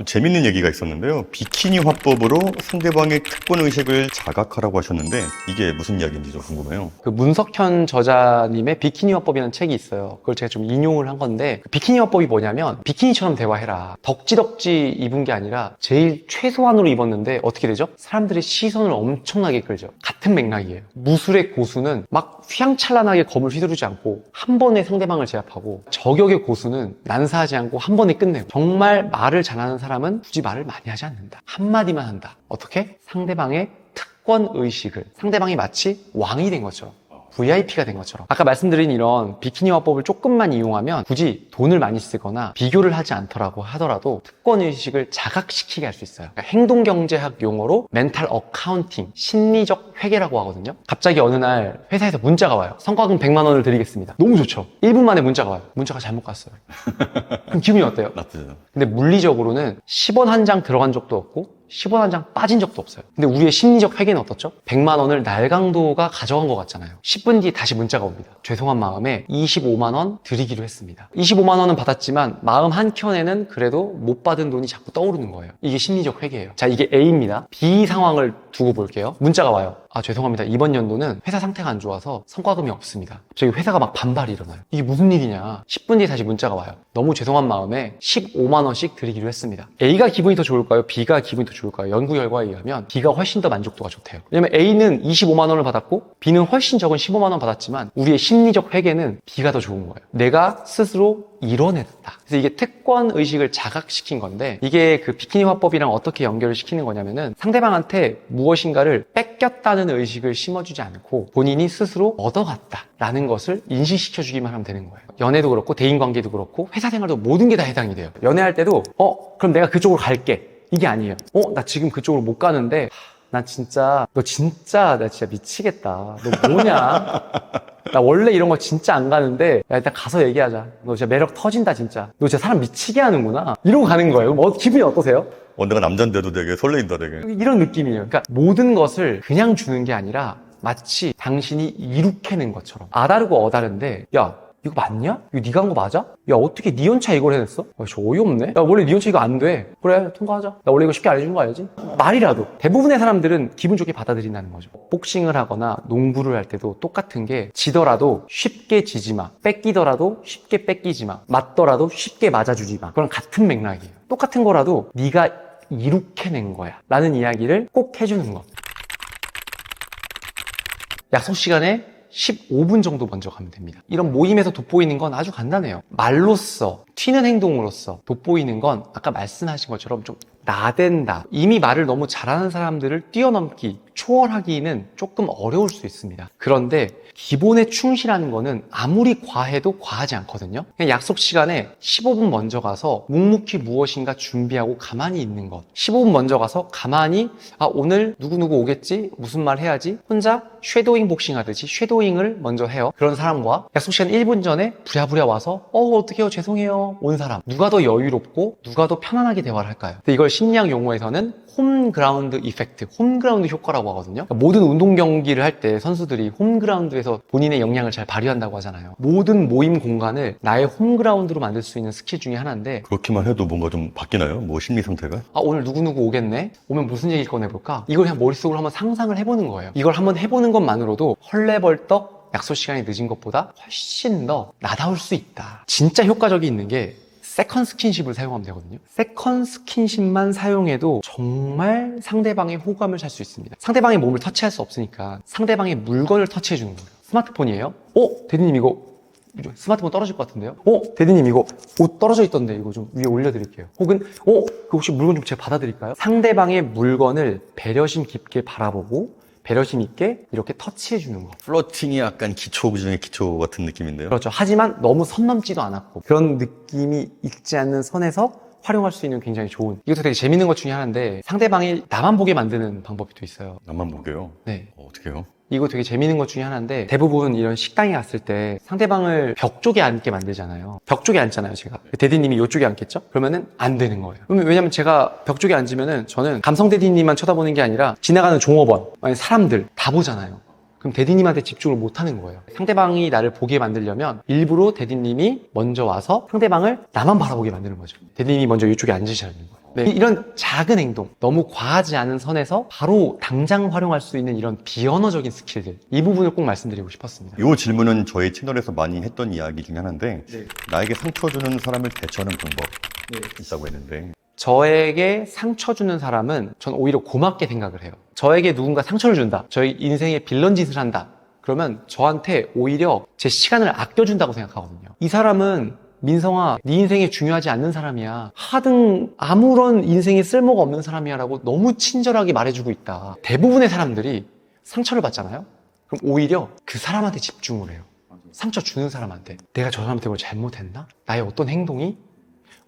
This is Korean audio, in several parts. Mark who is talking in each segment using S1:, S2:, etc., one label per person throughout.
S1: 좀 재밌는 얘기가 있었는데요. 비키니 화법으로 상대방의 특권 의식을 자각하라고 하셨는데 이게 무슨 이야기인지 좀 궁금해요.
S2: 그 문석현 저자님의 비키니 화법이라는 책이 있어요. 그걸 제가 좀 인용을 한 건데 그 비키니 화법이 뭐냐면 비키니처럼 대화해라. 덕지덕지 입은 게 아니라 제일 최소한으로 입었는데 어떻게 되죠? 사람들의 시선을 엄청나게 끌죠. 같은 맥락이에요. 무술의 고수는 막 휘황찬란하게 검을 휘두르지 않고 한 번에 상대방을 제압하고 저격의 고수는 난사하지 않고 한 번에 끝내고 정말 말을 잘하는 사람 은 굳이 말을 많이 하지 않는다. 한마디만 한다. 어떻게? 상대방의 특권 의식을 상대방이 마치 왕이 된 것처럼 VIP가 된 것처럼. 아까 말씀드린 이런 비키니 화법을 조금만 이용하면 굳이 돈을 많이 쓰거나 비교를 하지 않더라고 하더라도 특권 의식을 자각시키게 할 수 있어요. 그러니까 행동경제학 용어로 멘탈 어카운팅 심리적 회계라고 하거든요. 갑자기 어느 날 회사에서 문자가 와요. 성과금 100만 원을 드리겠습니다. 너무 좋죠. 1분 만에 문자가 와요. 문자가 잘못 갔어요. 그럼 기분이 어때요?
S1: 나쁘죠.
S2: 근데 물리적으로는 10원 한 장 들어간 적도 없고 10원 한 장 빠진 적도 없어요. 근데 우리의 심리적 회계는 어떻죠? 100만 원을 날강도가 가져간 것 같잖아요. 10분 뒤에 다시 문자가 옵니다. 죄송한 마음에 25만 원 드리기로 했습니다. 25만 원은 받았지만 마음 한켠에는 그래도 못 받은 돈이 자꾸 떠오르는 거예요. 이게 심리적 회계예요. 자, 이게 A입니다. B 상황을 두고 볼게요. 문자가 와요. 아, 죄송합니다. 이번 연도는 회사 상태가 안 좋아서 성과금이 없습니다. 저희 회사가 막 반발이 일어나요. 이게 무슨 일이냐. 10분 뒤에 다시 문자가 와요. 너무 죄송한 마음에 15만 원씩 드리기로 했습니다. A가 기분이 더 좋을까요? B가 기분이 더 좋을까요? 연구 결과에 의하면 B가 훨씬 더 만족도가 좋대요. 왜냐면 A는 25만 원을 받았고 B는 훨씬 적은 15만 원 받았지만 우리의 심리적 회계는 B가 더 좋은 거예요. 내가 스스로 이뤄냈다. 그래서 이게 특권 의식을 자각시킨 건데 이게 그 비키니 화법이랑 어떻게 연결을 시키는 거냐면은 상대방한테 무엇인가를 뺏겼다는 의식을 심어주지 않고 본인이 스스로 얻어갔다라는 것을 인식시켜 주기만 하면 되는 거예요. 연애도 그렇고 대인 관계도 그렇고 회사 생활도 모든 게 다 해당이 돼요. 연애할 때도 어 그럼 내가 그쪽으로 갈게 이게 아니에요. 어 나 지금 그쪽으로 못 가는데 나 진짜 너 진짜 나 진짜 미치겠다. 너 뭐냐? 나 원래 이런 거 진짜 안 가는데 야 일단 가서 얘기하자. 너 진짜 매력 터진다 진짜. 너 진짜 사람 미치게 하는구나. 이러고 가는 거예요. 어, 기분이 어떠세요?
S1: 어, 내가 남잔데도 되게 설레인다 되게.
S2: 이런 느낌이에요. 그러니까 모든 것을 그냥 주는 게 아니라 마치 당신이 이룩해낸 것처럼 아다르고 어다른데 야 이거 맞냐? 이거 네가 한 거 맞아? 야 어떻게 네 연차 이걸 해냈어? 야, 저 어이없네? 야 원래 네 연차 이거 안 돼. 그래 통과하자. 나 원래 이거 쉽게 안 해준 거 알지? 말이라도 대부분의 사람들은 기분 좋게 받아들인다는 거죠. 복싱을 하거나 농구를 할 때도 똑같은 게 지더라도 쉽게 지지 마. 뺏기더라도 쉽게 뺏기지 마. 맞더라도 쉽게 맞아주지 마. 그런 같은 맥락이에요. 똑같은 거라도 네가 이룩해낸 거야. 라는 이야기를 꼭 해주는 것. 약속 시간에 15분 정도 먼저 가면 됩니다. 이런 모임에서 돋보이는 건 아주 간단해요. 말로써, 튀는 행동으로서 돋보이는 건 아까 말씀하신 것처럼 좀 나댄다. 이미 말을 너무 잘하는 사람들을 뛰어넘기, 초월하기는 조금 어려울 수 있습니다. 그런데 기본에 충실하는 거는 아무리 과해도 과하지 않거든요. 그냥 약속 시간에 15분 먼저 가서 묵묵히 무엇인가 준비하고 가만히 있는 것. 15분 먼저 가서 가만히 아 오늘 누구누구 오겠지? 무슨 말 해야지? 혼자 쉐도잉 복싱 하듯이 쉐도잉을 먼저 해요. 그런 사람과 약속 시간 1분 전에 부랴부랴 와서 어 어떡해요 죄송해요 온 사람 누가 더 여유롭고 누가 더 편안하게 대화를 할까요? 근데 이걸 심리학 용어에서는 홈그라운드 이펙트, 홈그라운드 효과라고 하거든요. 그러니까 모든 운동 경기를 할 때 선수들이 홈그라운드에서 본인의 역량을 잘 발휘한다고 하잖아요. 모든 모임 공간을 나의 홈그라운드로 만들 수 있는 스킬 중에 하나인데
S1: 그렇게만 해도 뭔가 좀 바뀌나요? 뭐 심리 상태가?
S2: 아 오늘 누구누구 오겠네? 오면 무슨 얘기 꺼내볼까? 이걸 그냥 머릿속으로 한번 상상을 해보는 거예요. 이걸 한번 해보는 것만으로도 헐레벌떡 약속 시간이 늦은 것보다 훨씬 더 나다울 수 있다. 진짜 효과적이 있는 게 세컨 스킨십을 사용하면 되거든요. 세컨 스킨십만 사용해도 정말 상대방의 호감을 살 수 있습니다. 상대방의 몸을 터치할 수 없으니까 상대방의 물건을 터치해 주는 거예요. 스마트폰이에요? 어? 대리님 이거 스마트폰 떨어질 것 같은데요? 어? 대리님 이거 옷 떨어져 있던데 이거 좀 위에 올려드릴게요. 혹은 어? 그 혹시 물건 좀 제가 받아드릴까요? 상대방의 물건을 배려심 깊게 바라보고 배려심 있게 이렇게 터치해 주는 거.
S1: 플러팅이 약간 기초 중에 기초 같은 느낌인데요.
S2: 그렇죠. 하지만 너무 선 넘지도 않았고 그런 느낌이 있지 않는 선에서 활용할 수 있는 굉장히 좋은 이것도 되게 재밌는 것 중에 하나인데 상대방이 나만 보게 만드는 방법이 또 있어요.
S1: 나만 보게요.
S2: 네.
S1: 어, 어떻게요?
S2: 이거 되게 재밌는 것 중에 하나인데 대부분 이런 식당에 갔을 때 상대방을 벽 쪽에 앉게 만들잖아요. 벽 쪽에 앉잖아요, 제가. 대디님이 이쪽에 앉겠죠? 그러면은 안 되는 거예요. 왜냐면 제가 벽 쪽에 앉으면은 저는 감성 대디님만 쳐다보는 게 아니라 지나가는 종업원, 아니 사람들 다 보잖아요. 그럼 대디님한테 집중을 못 하는 거예요. 상대방이 나를 보게 만들려면 일부러 대디님이 먼저 와서 상대방을 나만 바라보게 만드는 거죠. 대디님이 먼저 이쪽에 앉으셔야 되는 거예요. 네, 이런 작은 행동, 너무 과하지 않은 선에서 바로 당장 활용할 수 있는 이런 비언어적인 스킬들, 이 부분을 꼭 말씀드리고 싶었습니다.
S1: 이 질문은 저희 채널에서 많이 했던 이야기 중에 하나인데
S2: 네.
S1: 나에게 상처 주는 사람을 대처하는 방법 있다고 했는데
S2: 저에게 상처 주는 사람은 전 오히려 고맙게 생각을 해요. 저에게 누군가 상처를 준다. 저희 인생에 빌런 짓을 한다. 그러면 저한테 오히려 제 시간을 아껴준다고 생각하거든요. 이 사람은 민성아, 네 인생에 중요하지 않는 사람이야. 하등 아무런 인생에 쓸모가 없는 사람이야 라고 너무 친절하게 말해주고 있다. 대부분의 사람들이 상처를 받잖아요. 그럼 오히려 그 사람한테 집중을 해요. 상처 주는 사람한테. 내가 저 사람한테 뭘 잘못했나? 나의 어떤 행동이?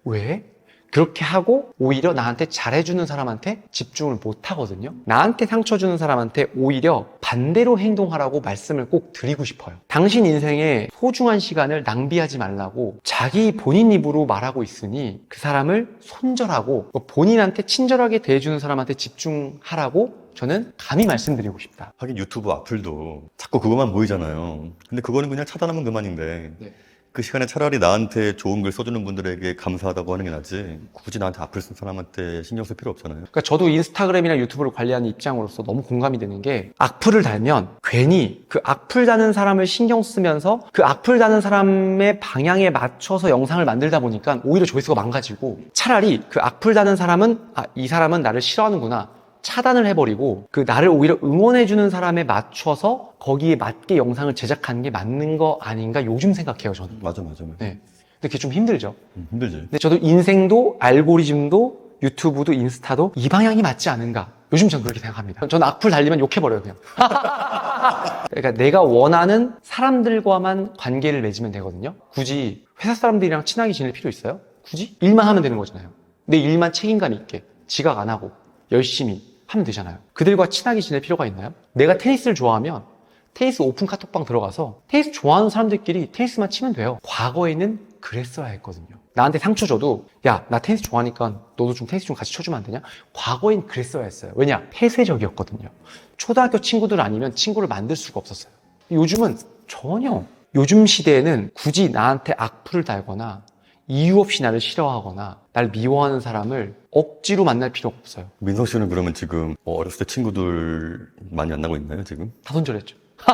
S2: 왜? 그렇게 하고 오히려 나한테 잘해주는 사람한테 집중을 못 하거든요. 나한테 상처 주는 사람한테 오히려 반대로 행동하라고 말씀을 꼭 드리고 싶어요. 당신 인생에 소중한 시간을 낭비하지 말라고 자기 본인 입으로 말하고 있으니 그 사람을 손절하고 본인한테 친절하게 대해주는 사람한테 집중하라고 저는 감히 말씀드리고 싶다.
S1: 하긴 유튜브 악플도 자꾸 그것만 보이잖아요. 근데 그거는 그냥 차단하면 그만인데
S2: 네.
S1: 그 시간에 차라리 나한테 좋은 글 써주는 분들에게 감사하다고 하는 게 낫지 굳이 나한테 악플 쓴 사람한테 신경 쓸 필요 없잖아요.
S2: 그러니까 저도 인스타그램이나 유튜브를 관리하는 입장으로서 너무 공감이 되는 게 악플을 달면 괜히 그 악플 다는 사람을 신경 쓰면서 그 악플 다는 사람의 방향에 맞춰서 영상을 만들다 보니까 오히려 조회수가 망가지고 차라리 그 악플 다는 사람은 아, 이 사람은 나를 싫어하는구나. 차단을 해버리고 그 나를 오히려 응원해주는 사람에 맞춰서 거기에 맞게 영상을 제작하는 게 맞는 거 아닌가 요즘 생각해요 저는.
S1: 맞아 맞아 맞아.
S2: 네. 근데 그게 좀 힘들죠.
S1: 음, 힘들지.
S2: 근데 저도 인생도 알고리즘도 유튜브도 인스타도 이 방향이 맞지 않은가. 요즘 전 그렇게 생각합니다. 저는 악플 달리면 욕해버려요, 그냥. 그러니까 내가 원하는 사람들과만 관계를 맺으면 되거든요. 굳이 회사 사람들이랑 친하게 지낼 필요 있어요? 굳이? 일만 하면 되는 거잖아요. 내 일만 책임감 있게, 지각 안 하고, 열심히 하면 되잖아요. 그들과 친하게 지낼 필요가 있나요? 내가 테니스를 좋아하면 테니스 오픈 카톡방 들어가서 테니스 좋아하는 사람들끼리 테니스만 치면 돼요. 과거에는 그랬어야 했거든요. 나한테 상처 줘도 야, 나 테니스 좋아하니까 너도 좀 테니스 좀 같이 쳐주면 안 되냐? 과거엔 그랬어야 했어요. 왜냐? 폐쇄적이었거든요. 초등학교 친구들 아니면 친구를 만들 수가 없었어요. 요즘은 전혀. 요즘 시대에는 굳이 나한테 악플을 달거나 이유 없이 나를 싫어하거나 날 미워하는 사람을 억지로 만날 필요가 없어요.
S1: 민성 씨는 그러면 지금 뭐 어렸을 때 친구들 많이 만나고 있나요 지금?
S2: 다 손절했죠.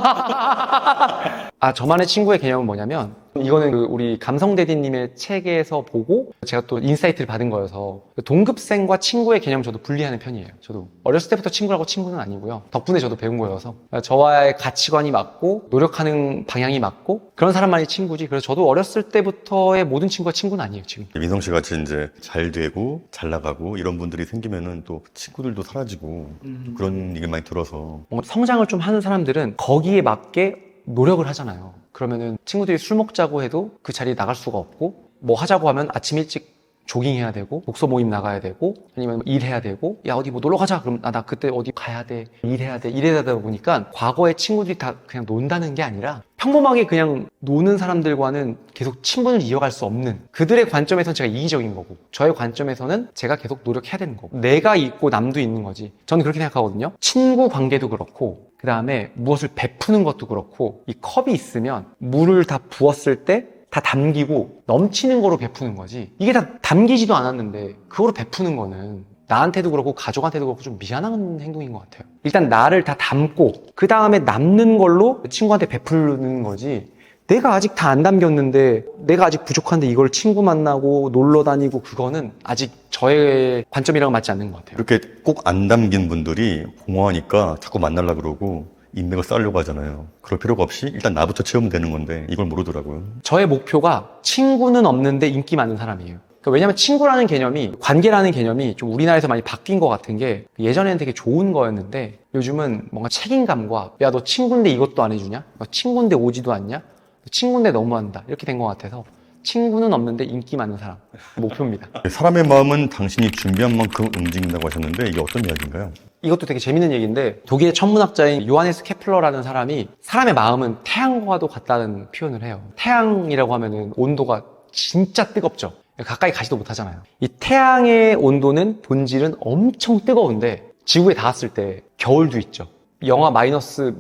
S2: 아, 저만의 친구의 개념은 뭐냐면, 이거는 그 우리 감성 대디님의 책에서 보고 제가 또 인사이트를 받은 거여서 동급생과 친구의 개념 저도 분리하는 편이에요. 저도 어렸을 때부터 친구라고 친구는 아니고요. 덕분에 저도 배운 거여서 저와의 가치관이 맞고 노력하는 방향이 맞고 그런 사람만이 친구지. 그래서 저도 어렸을 때부터의 모든 친구가 친구는 아니에요, 지금.
S1: 민성 씨 같이 이제 잘 되고 잘 나가고 이런 분들이 생기면은 또 친구들도 사라지고 그런 얘기 많이 들어서
S2: 뭔가 성장을 좀 하는 사람들은 거기에 맞게 노력을 하잖아요. 그러면은 친구들이 술 먹자고 해도 그 자리에 나갈 수가 없고 뭐 하자고 하면 아침 일찍 조깅해야 되고 독서 모임 나가야 되고 아니면 일해야 되고 야 어디 뭐 놀러 가자. 그럼 아, 나 그때 어디 가야 돼 일해야 돼 이래다 보니까 과거에 친구들이 다 그냥 논다는 게 아니라 평범하게 그냥 노는 사람들과는 계속 친분을 이어갈 수 없는 그들의 관점에서는 제가 이기적인 거고 저의 관점에서는 제가 계속 노력해야 되는 거고 내가 있고 남도 있는 거지. 저는 그렇게 생각하거든요. 친구 관계도 그렇고 그 다음에 무엇을 베푸는 것도 그렇고 이 컵이 있으면 물을 다 부었을 때 다 담기고 넘치는 거로 베푸는 거지. 이게 다 담기지도 않았는데 그거로 베푸는 거는 나한테도 그렇고 가족한테도 그렇고 좀 미안한 행동인 것 같아요. 일단 나를 다 담고 그 다음에 남는 걸로 친구한테 베푸는 거지 내가 아직 다 안 담겼는데 내가 아직 부족한데 이걸 친구 만나고 놀러 다니고 그거는 아직 저의 관점이랑 맞지 않는 것 같아요
S1: 이렇게 꼭 안 담긴 분들이 공허하니까 자꾸 만나려 그러고 인맥을 쌓으려고 하잖아요. 그럴 필요가 없이 일단 나부터 채우면 되는 건데 이걸 모르더라고요.
S2: 저의 목표가 친구는 없는데 인기 많은 사람이에요. 그러니까 왜냐면 친구라는 개념이 관계라는 개념이 좀 우리나라에서 많이 바뀐 것 같은 게 예전에는 되게 좋은 거였는데 요즘은 뭔가 책임감과 야 너 친구인데 이것도 안 해주냐? 너 친구인데 오지도 않냐? 너 친구인데 너무한다 이렇게 된 것 같아서 친구는 없는데 인기 많은 사람 목표입니다.
S1: 사람의 마음은 당신이 준비한 만큼 움직인다고 하셨는데 이게 어떤 이야기인가요?
S2: 이것도 되게 재밌는 얘기인데 독일의 천문학자인 요하네스 케플러라는 사람이 사람의 마음은 태양과도 같다는 표현을 해요. 태양이라고 하면은 온도가 진짜 뜨겁죠. 가까이 가지도 못하잖아요. 이 태양의 온도는 본질은 엄청 뜨거운데 지구에 닿았을 때 겨울도 있죠. 영하 마이너스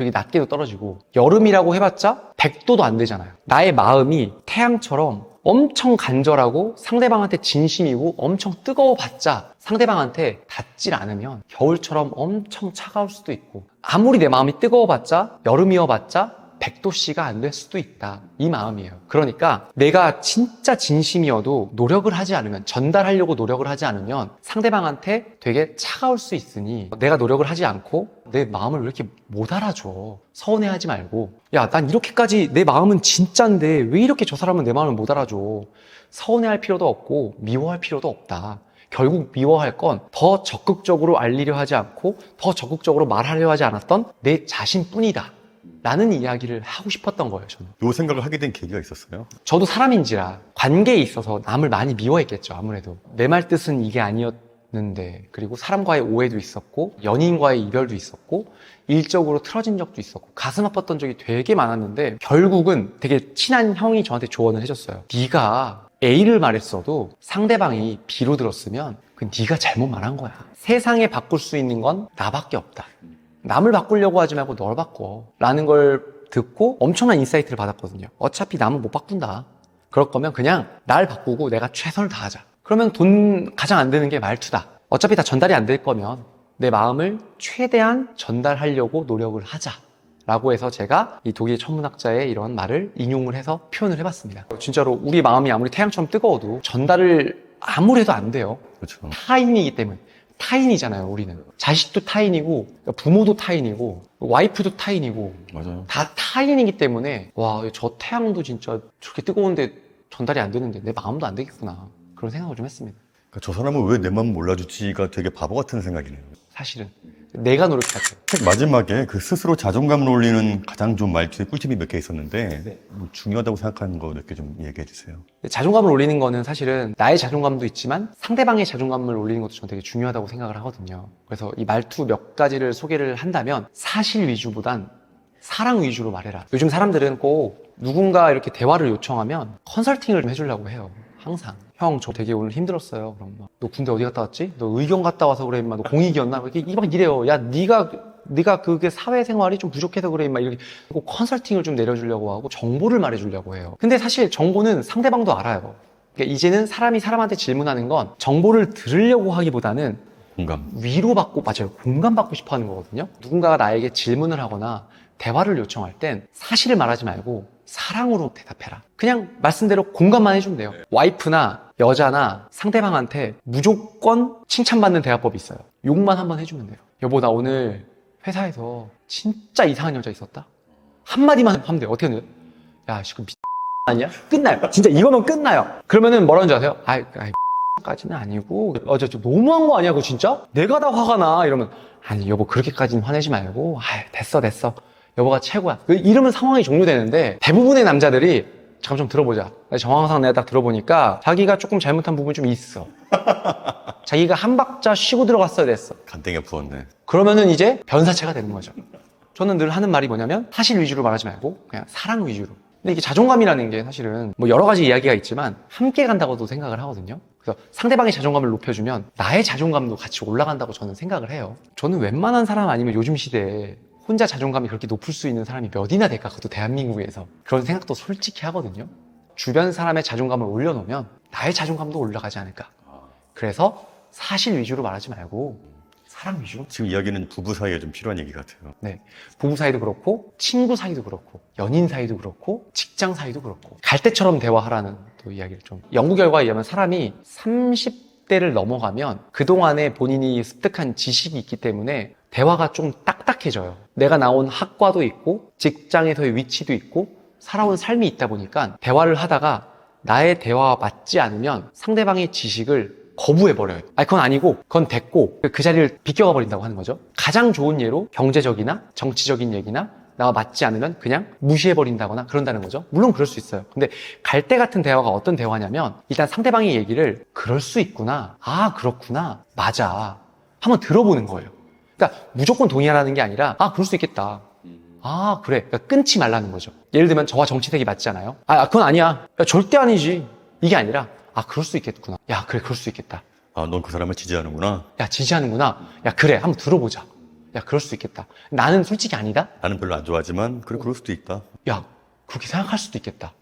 S2: 되게 낮게도 떨어지고 여름이라고 해봤자 100도도 안 되잖아요. 나의 마음이 태양처럼 엄청 간절하고 상대방한테 진심이고 엄청 뜨거워봤자 상대방한테 닿질 않으면 겨울처럼 엄청 차가울 수도 있고 아무리 내 마음이 뜨거워봤자 여름이어봤자 100도씨가 안 될 수도 있다. 이 마음이에요. 그러니까 내가 진짜 진심이어도 노력을 하지 않으면, 전달하려고 노력을 하지 않으면 상대방한테 되게 차가울 수 있으니 내가 노력을 하지 않고 내 마음을 왜 이렇게 못 알아줘. 서운해하지 말고. 야, 난 이렇게까지 내 마음은 진짠데 왜 이렇게 저 사람은 내 마음을 못 알아줘. 서운해할 필요도 없고 미워할 필요도 없다. 결국 미워할 건 더 적극적으로 알리려 하지 않고 더 적극적으로 말하려 하지 않았던 내 자신뿐이다. 라는 이야기를 하고 싶었던 거예요, 저는.
S1: 요 생각을 하게 된 계기가 있었어요.
S2: 저도 사람인지라 관계에 있어서 남을 많이 미워했겠죠, 아무래도. 내 말 뜻은 이게 아니었는데, 그리고 사람과의 오해도 있었고, 연인과의 이별도 있었고, 일적으로 틀어진 적도 있었고, 가슴 아팠던 적이 되게 많았는데, 결국은 되게 친한 형이 저한테 조언을 해줬어요. 네가 A를 말했어도 상대방이 B로 들었으면 그 네가 잘못 말한 거야. 세상에 바꿀 수 있는 건 나밖에 없다. 남을 바꾸려고 하지 말고 널 바꿔. 라는 걸 듣고 엄청난 인사이트를 받았거든요. 어차피 남은 못 바꾼다. 그럴 거면 그냥 날 바꾸고 내가 최선을 다하자. 그러면 돈 가장 안 되는 게 말투다. 어차피 다 전달이 안 될 거면 내 마음을 최대한 전달하려고 노력을 하자. 라고 해서 제가 이 독일 천문학자의 이런 말을 인용을 해서 표현을 해봤습니다. 진짜로 우리 마음이 아무리 태양처럼 뜨거워도 전달을 아무래도 안 돼요.
S1: 그렇죠.
S2: 타인이기 때문에. 타인이잖아요, 우리는. 자식도 타인이고, 부모도 타인이고, 와이프도 타인이고,
S1: 맞아요.
S2: 다 타인이기 때문에, 와, 저 태양도 진짜 저렇게 뜨거운데 전달이 안 되는데 내 마음도 안 되겠구나. 그런 생각을 좀 했습니다.
S1: 그러니까 저 사람은 왜 내 마음 몰라주지가 되게 바보 같은 생각이네요.
S2: 사실은. 내가 노력할게요.
S1: 책 마지막에 그 스스로 자존감을 올리는 가장 좋은 말투의 꿀팁이 몇 개 있었는데
S2: 네.
S1: 뭐 중요하다고 생각하는 거 몇 개 좀 얘기해 주세요.
S2: 자존감을 올리는 거는 사실은 나의 자존감도 있지만 상대방의 자존감을 올리는 것도 저는 되게 중요하다고 생각을 하거든요. 그래서 이 말투 몇 가지를 소개를 한다면 사실 위주보단 사랑 위주로 말해라. 요즘 사람들은 꼭 누군가 이렇게 대화를 요청하면 컨설팅을 좀 해주려고 해요. 항상. 형, 저 되게 오늘 힘들었어요. 그럼 막, 너 군대 어디 갔다 왔지? 너 의경 갔다 와서 그래, 임마. 너 공익이었나? 이렇게 막 이래요. 야, 네가 네가 그게 사회생활이 좀 부족해서 그래, 막 이렇게 꼭 컨설팅을 좀 내려주려고 하고 정보를 말해주려고 해요. 근데 사실 정보는 상대방도 알아요. 그러니까 이제는 사람이 사람한테 질문하는 건 정보를 들으려고 하기보다는
S1: 공감.
S2: 위로받고 맞아요 공감받고 싶어 하는 거거든요 누군가가 나에게 질문을 하거나 대화를 요청할 땐 사실을 말하지 말고 사랑으로 대답해라. 그냥 말씀대로 공감만 해주면 돼요. 와이프나 여자나 상대방한테 무조건 칭찬받는 대화법이 있어요. 욕만 한번 해주면 돼요. 여보 나 오늘 회사에서 진짜 이상한 여자 있었다? 한마디만 하면 돼요. 어떻게 해요? 야 지금 미 아니야? 끝나요. 진짜 이거면 끝나요. 그러면은 뭐라는 줄 아세요? 아이, 아이 까지는 아니고. 어저 저 너무한 거 아니야 그거 진짜? 내가 다 화가 나. 이러면 아니 여보 그렇게까지는 화내지 말고. 아 됐어 됐어 여보가 최고야 그 이러면 상황이 종료되는데 대부분의 남자들이 잠깐 좀 들어보자 정황상 내가 딱 들어보니까 자기가 조금 잘못한 부분이 좀 있어 자기가 한 박자 쉬고 들어갔어야 됐어
S1: 간땡이가 부었네.
S2: 그러면은 이제 변사체가 되는 거죠. 저는 늘 하는 말이 뭐냐면 사실 위주로 말하지 말고 그냥 사랑 위주로. 근데 이게 자존감이라는 게 사실은 뭐 여러 가지 이야기가 있지만 함께 간다고도 생각을 하거든요. 그래서 상대방의 자존감을 높여주면 나의 자존감도 같이 올라간다고 저는 생각을 해요. 저는 웬만한 사람 아니면 요즘 시대에 혼자 자존감이 그렇게 높을 수 있는 사람이 몇이나 될까? 그것도 대한민국에서. 그런 생각도 솔직히 하거든요. 주변 사람의 자존감을 올려놓으면 나의 자존감도 올라가지 않을까. 그래서 사실 위주로 말하지 말고 사랑 위주로
S1: 지금 이야기는 부부 사이에 좀 필요한 얘기 같아요.
S2: 네. 부부 사이도 그렇고, 친구 사이도 그렇고, 연인 사이도 그렇고, 직장 사이도 그렇고, 갈 때처럼 대화하라는 또 이야기를 좀. 연구 결과에 의하면 사람이 30대를 넘어가면 그동안에 본인이 습득한 지식이 있기 때문에 대화가 좀 딱딱해져요. 내가 나온 학과도 있고, 직장에서의 위치도 있고, 살아온 삶이 있다 보니까 대화를 하다가 나의 대화와 맞지 않으면 상대방의 지식을 거부해버려요. 아니, 그건 아니고, 그건 됐고, 그 자리를 비껴가 버린다고 하는 거죠. 가장 좋은 예로 경제적이나 정치적인 얘기나 나와 맞지 않으면 그냥 무시해버린다거나 그런다는 거죠. 물론 그럴 수 있어요. 근데 갈때 같은 대화가 어떤 대화냐면, 일단 상대방의 얘기를 그럴 수 있구나. 아, 그렇구나. 맞아. 한번 들어보는 거예요. 그러니까 무조건 동의하라는 게 아니라, 아, 그럴 수 있겠다. 아, 그래. 그러니까 끊지 말라는 거죠. 예를 들면 저와 정치색이 맞지 않아요? 아, 그건 아니야. 야, 절대 아니지. 이게 아니라, 아, 그럴 수 있겠구나. 야, 그래, 그럴 수 있겠다.
S1: 아, 넌 그 사람을 지지하는구나.
S2: 야, 지지하는구나. 야, 그래, 한번 들어보자. 야, 그럴 수 있겠다. 나는 솔직히 아니다?
S1: 나는 별로 안 좋아하지만 그래 그럴 수도 있다.
S2: 야, 그렇게 생각할 수도 있겠다.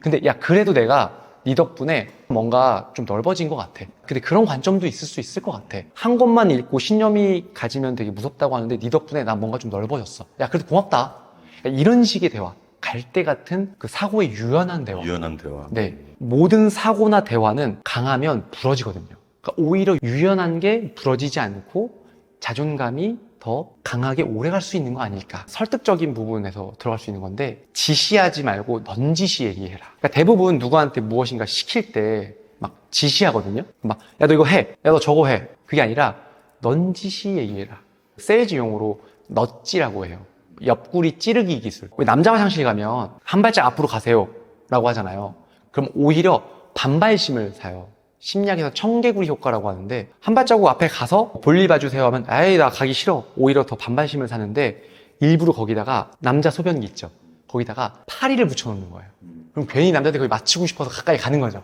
S2: 근데, 야, 그래도 내가 네 덕분에 뭔가 좀 넓어진 것 같아. 근데 그런 관점도 있을 수 있을 것 같아. 한 권만 읽고 신념이 가지면 되게 무섭다고 하는데 네 덕분에 난 뭔가 좀 넓어졌어. 야, 그래도 고맙다. 그러니까 이런 식의 대화. 갈대 같은 그 사고의 유연한 대화.
S1: 유연한 대화.
S2: 네. 모든 사고나 대화는 강하면 부러지거든요. 그러니까 오히려 유연한 게 부러지지 않고 자존감이 더 강하게 오래 갈 수 있는 거 아닐까. 설득적인 부분에서 들어갈 수 있는 건데, 지시하지 말고 넌지시 얘기해라. 그러니까 대부분 누구한테 무엇인가 시킬 때 막 지시하거든요. 막, 야, 너 이거 해. 야, 너 저거 해. 그게 아니라 넌지시 얘기해라. 세일즈 용어로 넛지라고 해요. 옆구리 찌르기 기술. 왜 남자 화장실 가면 한 발짝 앞으로 가세요. 라고 하잖아요. 그럼 오히려 반발심을 사요. 심리학에서 청개구리 효과라고 하는데 한 발자국 앞에 가서 볼일 봐주세요 하면 에이 나 가기 싫어. 오히려 더 반발심을 사는데 일부러 거기다가 남자 소변기 있죠. 거기다가 파리를 붙여놓는 거예요. 그럼 괜히 남자들이 거기 맞추고 싶어서 가까이 가는 거죠.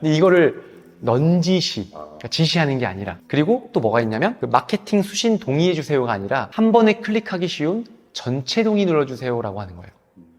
S2: 근데 이거를 넌지시, 그러니까 지시하는 게 아니라 그리고 또 뭐가 있냐면 그 마케팅 수신 동의해 주세요가 아니라 한 번에 클릭하기 쉬운 전체 동의 눌러주세요라고 하는 거예요.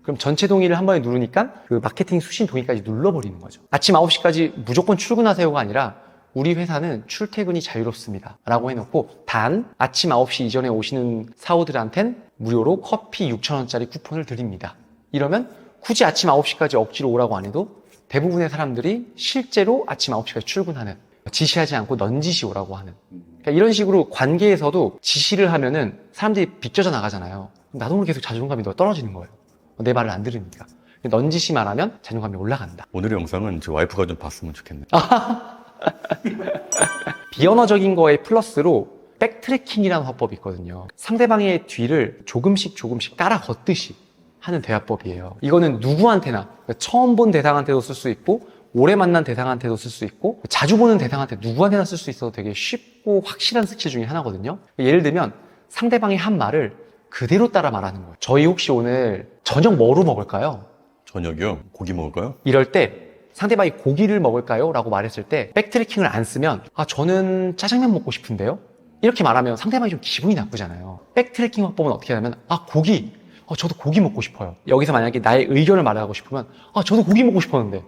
S2: 그럼 전체 동의를 한 번에 누르니까 그 마케팅 수신 동의까지 눌러버리는 거죠. 아침 9시까지 무조건 출근하세요가 아니라 우리 회사는 출퇴근이 자유롭습니다. 라고 해놓고 단 아침 9시 이전에 오시는 사오들한텐 무료로 커피 6,000원짜리 쿠폰을 드립니다. 이러면 굳이 아침 9시까지 억지로 오라고 안 해도 대부분의 사람들이 실제로 아침 9시까지 출근하는 지시하지 않고 넌지시 오라고 하는 그러니까 이런 식으로 관계에서도 지시를 하면은 사람들이 비껴져 나가잖아요. 나도 모르게 계속 자존감이 더 떨어지는 거예요. 내 말을 안 들으니까. 넌지시 말하면 자존감이 올라간다.
S1: 오늘의 영상은 제 와이프가 좀 봤으면 좋겠네.
S2: 비언어적인 거에 플러스로 백트래킹이라는 화법이 있거든요. 상대방의 뒤를 조금씩 조금씩 따라 걷듯이 하는 대화법이에요. 이거는 누구한테나 그러니까 처음 본 대상한테도 쓸 수 있고 오래 만난 대상한테도 쓸 수 있고 자주 보는 대상한테 누구한테나 쓸 수 있어서 되게 쉽고 확실한 스킬 중에 하나거든요. 예를 들면 상대방이 한 말을 그대로 따라 말하는 거예요. 저희 혹시 오늘 저녁 뭐로 먹을까요?
S1: 저녁이요? 고기 먹을까요?
S2: 이럴 때 상대방이 고기를 먹을까요? 라고 말했을 때 백트래킹을 안 쓰면 아 저는 짜장면 먹고 싶은데요? 이렇게 말하면 상대방이 좀 기분이 나쁘잖아요. 백트래킹 화법은 어떻게 하냐면 아 고기 어, 저도 고기 먹고 싶어요. 여기서 만약에 나의 의견을 말하고 싶으면 아 저도 고기 먹고 싶었는데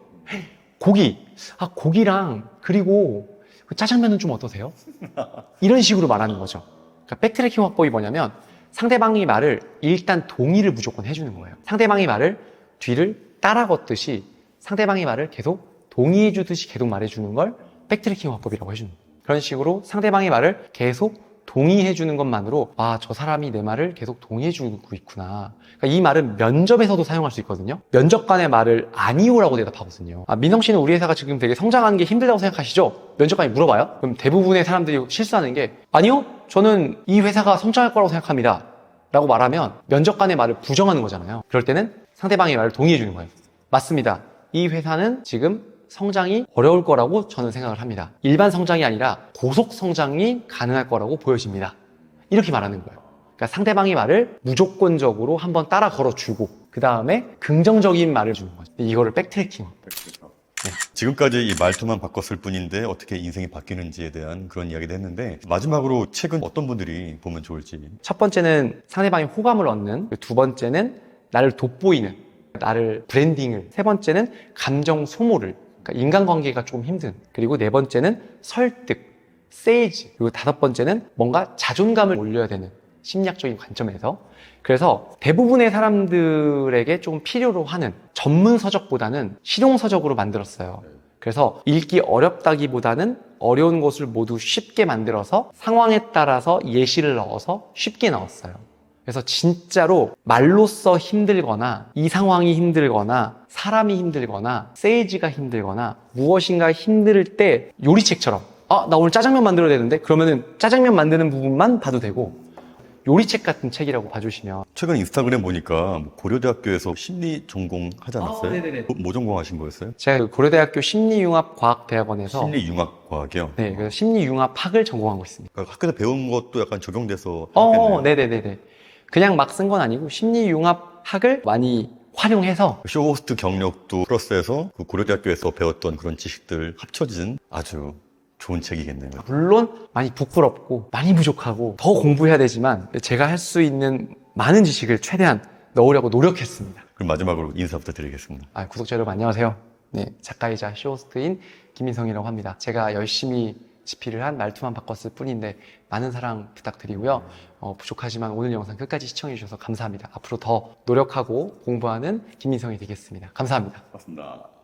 S2: 고기 아 고기랑 그리고 그 짜장면은 좀 어떠세요? 이런 식으로 말하는 거죠. 그러니까 백트래킹 화법이 뭐냐면 상대방의 말을 일단 동의를 무조건 해주는 거예요. 상대방의 말을 뒤를 따라 걷듯이 상대방의 말을 계속 동의해 주듯이 계속 말해주는 걸 백트래킹 화법이라고 해주는 거예요. 그런 식으로 상대방의 말을 계속 동의해 주는 것만으로 아, 저 사람이 내 말을 계속 동의해 주고 있구나. 그러니까 이 말은 면접에서도 사용할 수 있거든요. 면접관의 말을 아니오라고 대답하거든요. 아, 민성 씨는 우리 회사가 지금 되게 성장하는 게 힘들다고 생각하시죠? 면접관이 물어봐요. 그럼 대부분의 사람들이 실수하는 게 아니요, 저는 이 회사가 성장할 거라고 생각합니다. 라고 말하면 면접관의 말을 부정하는 거잖아요. 그럴 때는 상대방의 말을 동의해 주는 거예요. 맞습니다. 이 회사는 지금 성장이 어려울 거라고 저는 생각을 합니다. 일반 성장이 아니라 고속 성장이 가능할 거라고 보여집니다. 이렇게 말하는 거예요. 그러니까 상대방의 말을 무조건적으로 한번 따라 걸어주고 그 다음에 긍정적인 말을 주는 거죠. 이거를 백트래킹.
S1: 지금까지 이 말투만 바꿨을 뿐인데 어떻게 인생이 바뀌는지에 대한 그런 이야기도 했는데 마지막으로 책은 어떤 분들이 보면 좋을지.
S2: 첫 번째는 상대방의 호감을 얻는, 두 번째는 나를 돋보이는, 나를 브랜딩을, 세 번째는 감정 소모를, 그러니까 인간관계가 조금 힘든, 그리고 네 번째는 설득, 세이지, 그리고 다섯 번째는 뭔가 자존감을 올려야 되는 심리학적인 관점에서 그래서 대부분의 사람들에게 좀 필요로 하는 전문 서적보다는 실용 서적으로 만들었어요. 그래서 읽기 어렵다기보다는 어려운 것을 모두 쉽게 만들어서 상황에 따라서 예시를 넣어서 쉽게 넣었어요. 그래서 진짜로 말로써 힘들거나 이 상황이 힘들거나 사람이 힘들거나 세이지가 힘들거나 무엇인가 힘들 때 요리책처럼 아, 나 오늘 짜장면 만들어야 되는데 그러면은 짜장면 만드는 부분만 봐도 되고 요리책 같은 책이라고 봐주시면
S1: 최근 인스타그램 보니까 뭐 고려대학교에서 심리 전공 하지 않았어요?
S2: 아, 네네네.
S1: 뭐, 뭐 전공하신 거였어요?
S2: 제가 그 고려대학교 심리융합과학대학원에서
S1: 심리융합과학이요?
S2: 네, 그래서 심리융합학을 전공하고 있습니다.
S1: 그러니까 학교에서 배운 것도 약간 적용돼서
S2: 어,
S1: 하겠네요.
S2: 네네 네 네. 그냥 막 쓴 건 아니고 심리융합학을 많이 활용해서
S1: 쇼호스트 경력도 플러스해서 그 고려대학교에서 배웠던 그런 지식들 합쳐진 아주 좋은 책이겠네요.
S2: 물론 많이 부끄럽고 많이 부족하고 더 공부해야 되지만 제가 할 수 있는 많은 지식을 최대한 넣으려고 노력했습니다.
S1: 그럼 마지막으로 인사 부탁드리겠습니다.
S2: 아, 구독자 여러분 안녕하세요. 네, 작가이자 쇼호스트인 김민성이라고 합니다. 제가 열심히 집필을 한 말투만 바꿨을 뿐인데 많은 사랑 부탁드리고요. 어, 부족하지만 오늘 영상 끝까지 시청해 주셔서 감사합니다. 앞으로 더 노력하고 공부하는 김민성이 되겠습니다. 감사합니다.
S1: 맞습니다.